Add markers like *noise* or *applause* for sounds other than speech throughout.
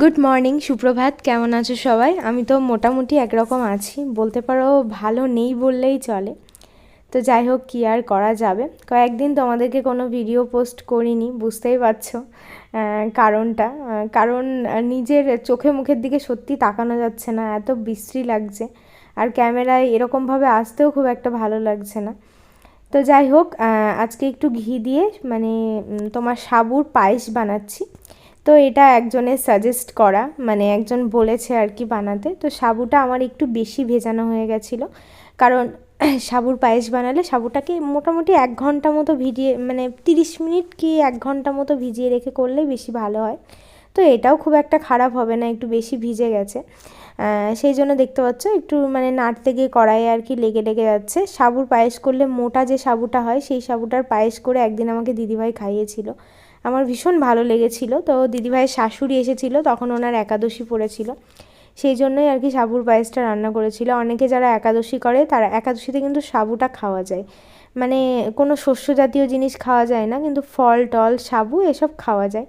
Good morning সুপ্রভাত। কেমন আছো সবাই? আমি তো মোটামুটি একরকম আছি। বলতে পারো ভালো নেই বললেই চলে। তো যাই হোক, কী আর করা যাবে? কয়েকদিন তোমাদেরকে কোনো ভিডিও পোস্ট করিনি, বুঝতেই পারছ কারণটা। কারণ নিজের চোখে মুখের দিকে সত্যি তাকানো যাচ্ছে না, এত বিশ্রী লাগছে। আর ক্যামেরায় এরকমভাবে আসতেও খুব একটা ভালো লাগছে না। তো যাই হোক আজকে একটু ঘি দিয়ে মানে তোমার সাবুর পায়েস বানাচ্ছি। তো এটা একজনের সাজেস্ট করা মানে একজন বলেছে আর কি বানাতে। তো সাবুটা আমার একটু বেশি ভেজানো হয়ে গেছিল। কারণ *clears throat* সাবুর পায়েস বানালে সাবুটাকে মোটামুটি এক ঘণ্টা মতো ভিজিয়ে মানে তিরিশ মিনিট কি এক ঘণ্টা মতো ভিজিয়ে রেখে করলেই বেশি ভালো হয়। তো এটাও খুব একটা খারাপ হবে না, একটু বেশি ভিজে গেছে। সেই জন্য দেখতে পাচ্ছ, একটু মানে নাড়তে গিয়ে কড়াইয়ে আর কি লেগে লেগে যাচ্ছে। সাবুর পায়েস করলে মোটা যে সাবুটা হয়, সেই সাবুটার পায়েস করে একদিন আমাকে দিদিভাই খাইয়েছিল। আমার ভীষণ ভালো লেগেছিল। তো দিদিভাইয়ের শাশুড়ি এসেছিল, তখন ওনার একাদশী পড়েছিল। সেই জন্যই আর কি সাবুর পায়েসটা রান্না করেছিল। অনেকে যারা একাদশী করে, তারা একাদশীতে কিন্তু সাবুটা খাওয়া যায়। মানে কোনো শস্য জাতীয় জিনিস খাওয়া যায় না, কিন্তু ফল, টল, সাবু এসব খাওয়া যায়।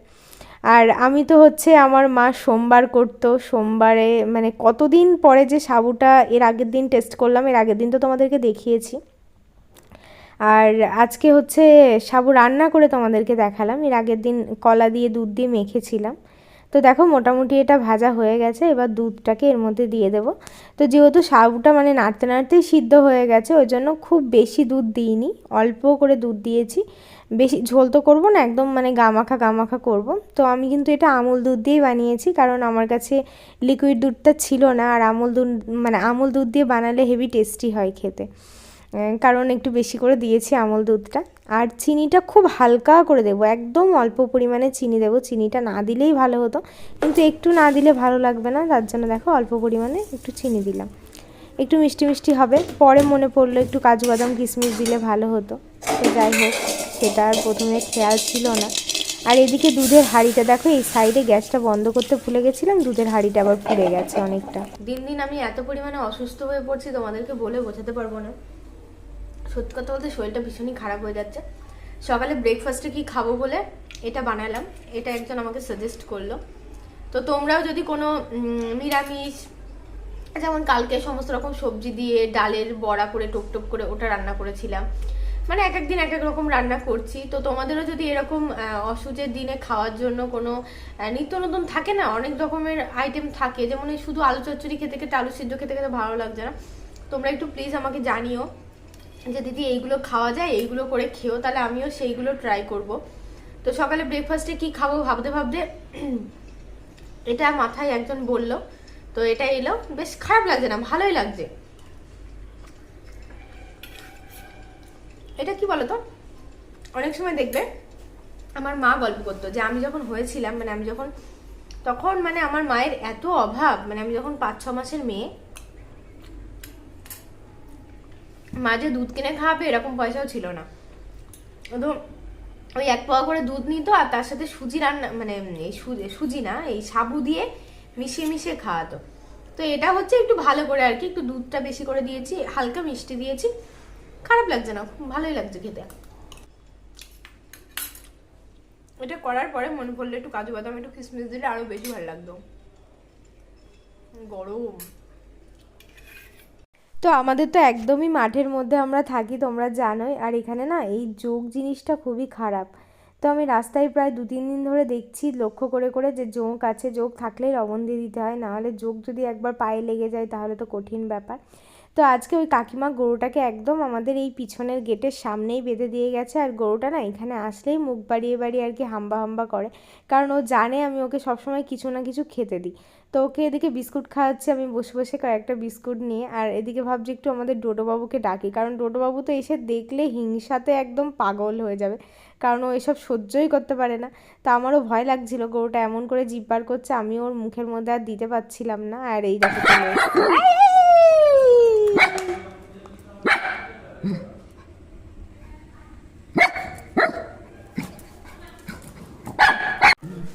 আর আমি তো হচ্ছে আমার মা সোমবার করতো। সোমবারে মানে কতদিন পরে যে সাবুটা এর আগের দিন টেস্ট করলাম, এর আগের দিন তো তোমাদেরকে দেখিয়েছি। আর আজকে হচ্ছে সাবু রান্না করে তোমাদেরকে দেখালাম। এর আগের দিন কলা দিয়ে দুধ দিয়ে মেখেছিলাম। তো দেখো মোটামুটি এটা ভাজা হয়ে গেছে, এবার দুধটাকে এর মধ্যে দিয়ে দেবো। তো যেহেতু সাবুটা মানে নাড়তে নাড়তেই সিদ্ধ হয়ে গেছে, ওই জন্য খুব বেশি দুধ দিইনি, অল্প করে দুধ দিয়েছি। বেশি ঝোল তো করব না, একদম মানে গামাখা গামাখা করব। তো আমি কিন্তু এটা আমুল দুধ দিয়েই বানিয়েছি, কারণ আমার কাছে লিকুইড দুধটা ছিল না, আর আমুল দুধ মানে আমুল দুধ দিয়ে বানালে হেভি টেস্টি হয় খেতে। কারণ একটু বেশি করে দিয়েছি আমল দুধটা। আর চিনিটা খুব হালকা করে দেবো, একদম অল্প পরিমাণে চিনি দেবো। চিনিটা না দিলেই ভালো হতো, কিন্তু একটু না দিলে ভালো লাগবে না, তার জন্য দেখো অল্প পরিমাণে একটু চিনি দিলাম। একটু মিষ্টি মিষ্টি হবে, পরে মনে পড়ল একটু কাজু বাদাম কিশমিশ দিলে ভালো হতো। তো যাই হোক, সেটা আর প্রথমে খেয়াল ছিল না। আর এদিকে দুধের হাঁড়িটা, দেখো এই সাইডে গ্যাসটা বন্ধ করতে ভুলে গেছিলাম, দুধের হাঁড়িটা আবার ফুলে গেছে অনেকটা। দিন দিন আমি এত পরিমাণে অসুস্থ হয়ে পড়ছি, তোমাদেরকে বলে বোঝাতে পারব না। সত্যি কথা বলতে শরীরটা ভীষণই খারাপ হয়ে যাচ্ছে। সকালে ব্রেকফাস্টে কি খাব বলে এটা বানালাম। এটা একজন আমাকে সাজেস্ট করল। তো তোমরাও যদি কোনো নিরামিষ যেমন কালকে সমস্ত রকম সবজি দিয়ে ডালের বড়া করে টোপ করে ওটা রান্না করেছিলাম। মানে এক এক দিন এক এক রকম রান্না করছি। তো তোমাদেরও যদি এরকম আহ, অসুচের দিনে খাওয়ার জন্য কোনো নিত্য নতুন থাকে না? অনেক রকমের আইটেম থাকে। যেমন শুধু আলু চচ্চড়ি খেতে খেতে আলু সিদ্ধ খেতে খেতে ভালো লাগছে না। তোমরা একটু প্লিজ আমাকে জানিও। যে দিদি এইগুলো খাওয়া যায়, এইগুলো করে খেও তাহলে আমিও সেইগুলো ট্রাই করব। তো সকালে ব্রেকফাস্টে কি খাব ভাবতে ভাবতে *clears throat* এটা মাথায় একজন বলল, তো এটা এলো, বেশ খারাপ লাগছে না, ভালোই লাগছে। এটা কি বলো তো অনেক সময় দেখবে আমার মা গল্প করতো যে আমি যখন হয়েছিলাম মানে আমি যখন, তখন মানে আমার মায়ের এত অভাব মানে আমি যখন পাঁচ ছ মাসের মেয়ে মা যে দুধ কিনে খাওয়াবে এরকম পয়সাও ছিল না। তো ওই এক পোয়া করে দুধ নিত, আর তার সাথে সুজি রান্না মানে এই সুজি না, এই সাবু দিয়ে মিশিয়ে মিশিয়ে খাওয়াতো। তো এটা হচ্ছে একটু ভালো করে আর কি, একটু দুধটা বেশি করে দিয়েছি, হালকা মিষ্টি দিয়েছি। খারাপ লাগছে না, খুব ভালোই লাগছে খেতে। এটা করার পরে মনে পড়ল একটু কাজু বাদাম, একটু কিশমিশ দিলে আরও বেশি ভালো লাগতো। গরম। তো আমাদের তো একদমই মাঠের মধ্যে আমরা থাকি, তোমরা জানোই। আর এখানে না, এই যোগ জিনিসটা খুবই খারাপ। তো আমি রাস্তায় প্রায় দু, তিন দিন ধরে দেখছি, লক্ষ্য করে করে যে জোঁক আছে জোঁক থাকলেই লবণ দিয়ে দিতে হয়। নাহলে জোঁক যদি একবার পায়ে লেগে যায়, তাহলে তো কঠিন ব্যাপার। তো আজকে ওই কাকিমা গরুটাকে একদম আমাদের এই পিছনের গেটের সামনেই বেঁধে দিয়ে গেছে। আর গরুটা না, এখানে আসলেই মুখ বাড়িয়ে বাড়িয়ে আর কি হাম্বা হাম্বা করে। কারণ ও জানে আমি ওকে সবসময় কিছু না কিছু খেতে দিই। তো ওকে এদিকে বিস্কুট খাওয়াচ্ছি, আমি বসে বসে কয়েকটা বিস্কুট নিয়ে, আর এদিকে ভাবছি একটু আমাদের ডোডোবাবুকে ডাকি, কারণ ডোডোবাবু তো এসে দেখলে হিংসাতে একদম পাগল হয়ে যাবে, কারণ ও এসব সহ্যই করতে পারে না। তা আমারও ভয় লাগছিল, গরুটা এমন করে জিভ বার করছে, আমি ওর মুখের মধ্যে আর দিতে পারছিলাম না, আর এই দেখো *laughs*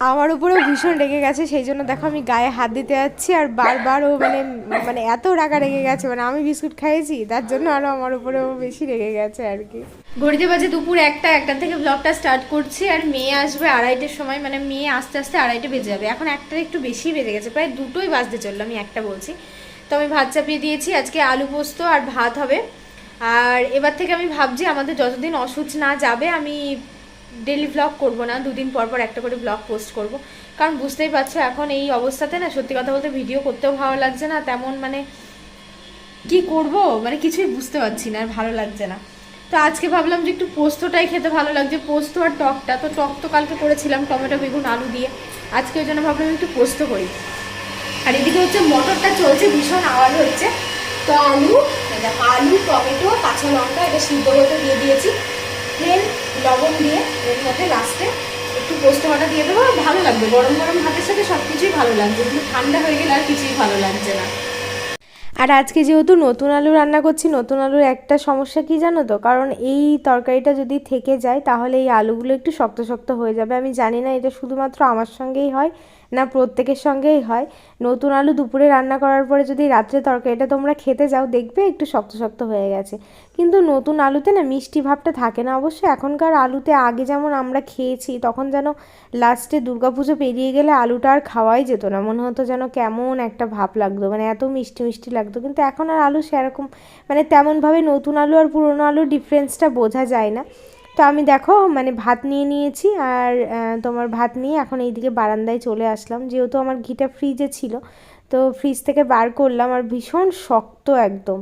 আমার উপরেও ভীষণ রেগে গেছে, সেই জন্য দেখো আমি গায়ে হাত দিতে যাচ্ছি আর বারবার ও মানে মানে এত রাগা রেগে গেছে মানে আমি বিস্কুট খাইয়েছি, তার জন্য আরও আমার উপরেও বেশি রেগে গেছে আর কি। ঘড়িতে বাজে দুপুর একটা একটা থেকে ব্লগটা স্টার্ট করছি আর মেয়ে আসবে আড়াইটের সময় মানে মেয়ে আস্তে আস্তে আড়াইটে বেজে যাবে। এখন একটা একটু বেশি বেজে গেছে, প্রায় দুটোই বাজতে চলল, আমি একটা বলছি। তো আমি ভাত চাপিয়ে দিয়েছি, আজকে আলু পোস্ত আর ভাত হবে। আর এবার থেকে আমি ভাবছি আমাদের যতদিন অসুচ না যাবে, আমি ডেলি ব্লগ করব না, দুদিন পর পর একটা করে ব্লগ পোস্ট করব। কারণ বুঝতেই পারছ, এখন এই অবস্থাতে না সত্যি কথা বলতে ভিডিও করতেও ভালো লাগছে না, তেমন মানে কি করব? মানে কিছুই বুঝতে পারছি না, আর ভালো লাগছে না। তো আজকে ভাবলাম যে একটু পোস্তটাই খেতে ভালো লাগছে, পোস্ত আর টকটা। তো টক তো কালকে করেছিলাম, টমেটো, বেগুন, আলু দিয়ে। আজকে ওই জন্য ভাবলাম একটু পোস্ত করি। আর এদিকে হচ্ছে মটরটা চলছে, ভীষণ আওয়াজ হচ্ছে। তো আলু আলু, টমেটো, কাঁচা লঙ্কা, এটা সিদ্ধ করতে দিয়ে তেল লবণ দিয়ে এর মধ্যে লাস্টে একটু পোস্ত বাটা দিয়ে দেবো ভালো লাগবে। গরম গরম ভাতের সাথে সব কিছুই ভালো লাগছে কিন্তু ঠান্ডা হয়ে গেলে আর কিছুই ভালো লাগছে না। আর আজকে যেহেতু নতুন আলু রান্না করছি, নতুন আলুর একটা সমস্যা কি জানো তো? কারণ এই তরকারিটা যদি থেকে যায়, তাহলে এই আলুগুলো একটু শক্ত শক্ত হয়ে যাবে। আমি জানি না এটা শুধুমাত্র আমার সঙ্গেই হয় না প্রত্যেকের সঙ্গেই হয়। নতুন আলু দুপুরে রান্না করার পরে যদি রাত্রে তরকারিটা তোমরা খেতে যাও, দেখবে একটু শক্ত শক্ত হয়ে গেছে। কিন্তু নতুন আলুতে না মিষ্টি ভাবটা থাকে না অবশ্য। এখনকার আলুতে আগে যেমন আমরা খেয়েছি, তখন যেন লাস্টে দুর্গাপুজো পেরিয়ে গেলে আলুটা আর খাওয়াই যেত না। মনে হতো যেন কেমন একটা ভাব লাগতো। মানে এত মিষ্টি মিষ্টি লাগতো কিন্তু এখন আর আলু সেরকম মানে তেমনভাবে নতুন আলু আর পুরনো আলুর ডিফারেন্সটা বোঝা যায় না। তো আমি দেখো মানে ভাত নিয়ে নিয়েছি আর তোমার ভাত নিয়ে এখন এইদিকে বারান্দায় চলে আসলাম। যেহেতু আমার ঘিটা ফ্রিজে ছিল, তো ফ্রিজ থেকে বার করলাম আর ভীষণ শক্ত একদম।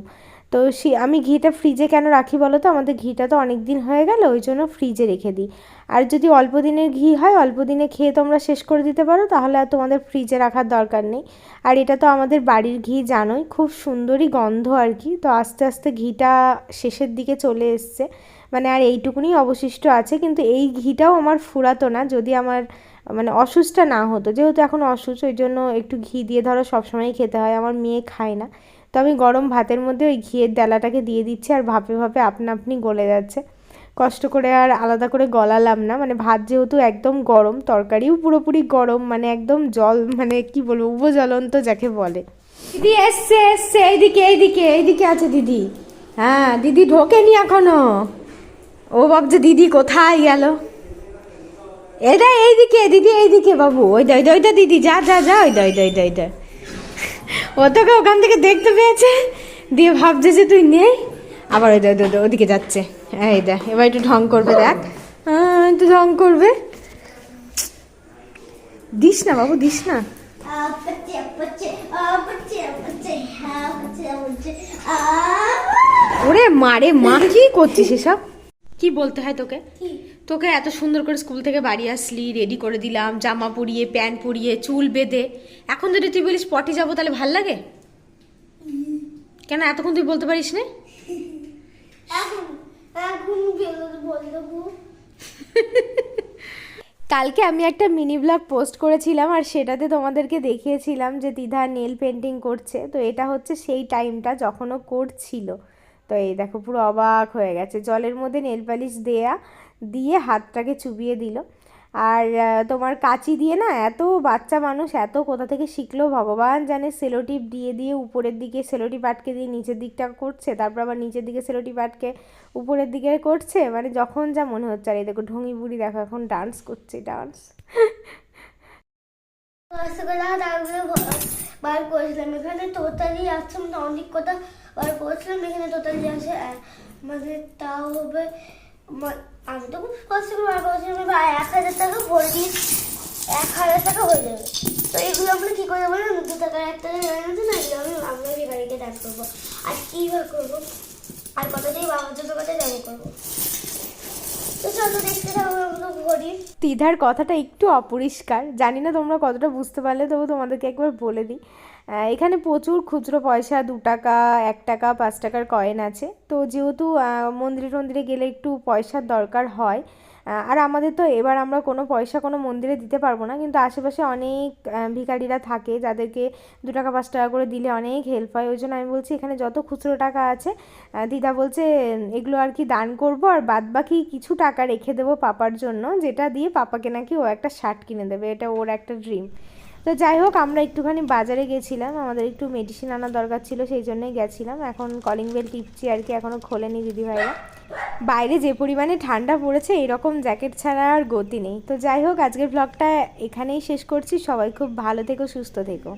তো সে, আমি ঘিটা ফ্রিজে কেন রাখি বলো তো? আমাদের ঘিটা তো অনেক দিন হয়ে গেল, ওই জন্য ফ্রিজে রেখে দিই। আর যদি অল্প দিনের ঘি হয়, অল্প দিনে খেয়ে তোমরা শেষ করে দিতে পারো, তাহলে আর তোমাদের ফ্রিজে রাখার দরকার নেই। আর এটা তো আমাদের বাড়ির ঘি, জানোই, খুব সুন্দরই গন্ধ আর কি। তো আস্তে আস্তে ঘিটা শেষের দিকে চলে এসছে। মানে আর এইটুকুনি অবশিষ্ট আছে, কিন্তু এই ঘিটাও আমার ফুরাতো না। যদি আমার মানে অসুস্থটা না হতো, যেহেতু এখন অসুস্থ, ওই জন্য একটু ঘি দিয়ে ধরো সবসময় খেতে হয়, আমার মেয়ে খায় না। তো আমি গরম ভাতের মধ্যে ওই ঘিয়ের ডালাটাকে দিয়ে দিচ্ছি আর ভাপে ভাপে আপনা আপনি গলে যাচ্ছে। কষ্ট করে আর আলাদা করে গলালাম না। মানে ভাত যেহেতু একদম গরম, তরকারিও পুরোপুরি গরম মানে একদম জল মানে কি বলব, উপজ্বলন্ত যাকে বলে। দিদি এসছে এসছে, এইদিকে এইদিকে এইদিকে আছে দিদি। হ্যাঁ দিদি ঢোকেনি এখনও। ও ভাবছে দিদি কোথায় গেল? এটা এইদিকে, দিদি এইদিকে বাবু। ওই দই দইটা দিদি, যা যা যা, ওই দই দই দইটা ও তোকে ওখান থেকে দেখতে পেয়েছে? দিয়ে ভাবছে যে তুই নেই। আবার ওই ওদিকে যাচ্ছে। এই দেখ এবার একটু ঢং করবে দেখ। হ্যাঁ একটু ঢং করবে। দিস না বাবু দিস না। ওরে মারে মা কি করছিস এসব? কি বলতে হয় তোকে? তোকে এত সুন্দর করে স্কুল থেকে বাড়ি আসলি রেডি করে দিলাম জামা পরিয়ে প্যান্ট পরিয়ে চুল বেঁধে। এখন যদি তুই বলিস পটি যাব তাহলে ভালো লাগে? কেন এতক্ষণ তুই বলতে পারিস না? কালকে আমি একটা মিনি ব্লগ পোস্ট করেছিলাম আর সেটাতে তোমাদেরকে দেখিয়েছিলাম যে দিদা নেল পেন্টিং করছে। তো এটা হচ্ছে সেই টাইমটা যখনও ও করছিল। তো এই দেখো পুরো অবাক হয়ে গেছে। জলের মধ্যে নেল পালিশ দেয়া দিয়ে হাতটাকে চুবিয়ে দিল। আর তোমার কাঁচি দিয়ে না এত বাচ্চা মানুষ এত কোথা থেকে শিখলো? ভগবান জানে সেলোটিপ দিয়ে দিয়ে উপরের দিকে সেলোটিপ আটকে দিয়ে নিচের দিকটা করছে, তারপর আবার নিচের দিকে সেলোটিপ আটকে উপরের দিকে করছে? মানে যখন যা মনে হচ্ছে। আর এই দেখো ঢঙি বুড়ি দেখো এখন ডান্স করছে ডান্স বার করেছিলাম। এখানে তোতালি আছে মানে অনেক কথা বার করেছিলাম। এখানে তোতালি আছে মানে তাও হবে আমি তো কষ্ট করে বার করেছিলাম এবার এক হাজার টাকা ভরে দিয়ে এক হাজার টাকা হয়ে যাবে। তো এগুলো আমরা কী করে বলে? দু টাকার এক টাকা হয়ে গেছে না, এগুলো আমি আমরা ভিখারিকে ডাক করব। আর কী বার করব? আর কত দিয়ে বাবার জন্য কথা যাব করব? তিধার কথাটা একটু অপরিষ্কার। জানি না তোমরা কতটা বুঝতে পারলে, তবু তোমাদেরকে একবার বলে দিই। এখানে প্রচুর খুচরো পয়সা, দু টাকা, এক টাকা, পাঁচ টাকার কয়েন আছে। তো যেহেতু মন্দিরে টন্দিরে গেলে একটু পয়সার দরকার হয় আর আমাদের তো এবার আমরা কোনো পয়সা কোনো মন্দিরে দিতে পারব না, কিন্তু আশেপাশে অনেক ভিখারিরা থাকে যাদেরকে দু টাকা, পাঁচ টাকা করে দিলে অনেক হেল্প হয়। ওই জন্য আমি বলছি এখানে যত খুচরো টাকা আছে দিদা বলছে, এগুলো আর কি দান করব, আর বাদ বাকি কিছু টাকা রেখে দেবো পাপার জন্য, যেটা দিয়ে পাপাকে নাকি ও একটা শার্ট কিনে দেবে। এটা ওর একটা ড্রিম তো যাই হোক, আমরা একটুখানি বাজারে গেছিলাম। আমাদের একটু মেডিসিন আনা দরকার ছিল, সেই জন্যই গেছিলাম। এখন কলিং বেল টিপছি আর কি এখনও খোলেনি দিদিভাইরা বাইরে যে পরিমাণে ঠান্ডা পড়েছে, এরকম জ্যাকেট ছাড়া আর গতি নেই। তো যাই হোক, আজকের ব্লগটা এখানেই শেষ করছি। সবাই খুব ভালো থেকো, সুস্থ থেকো।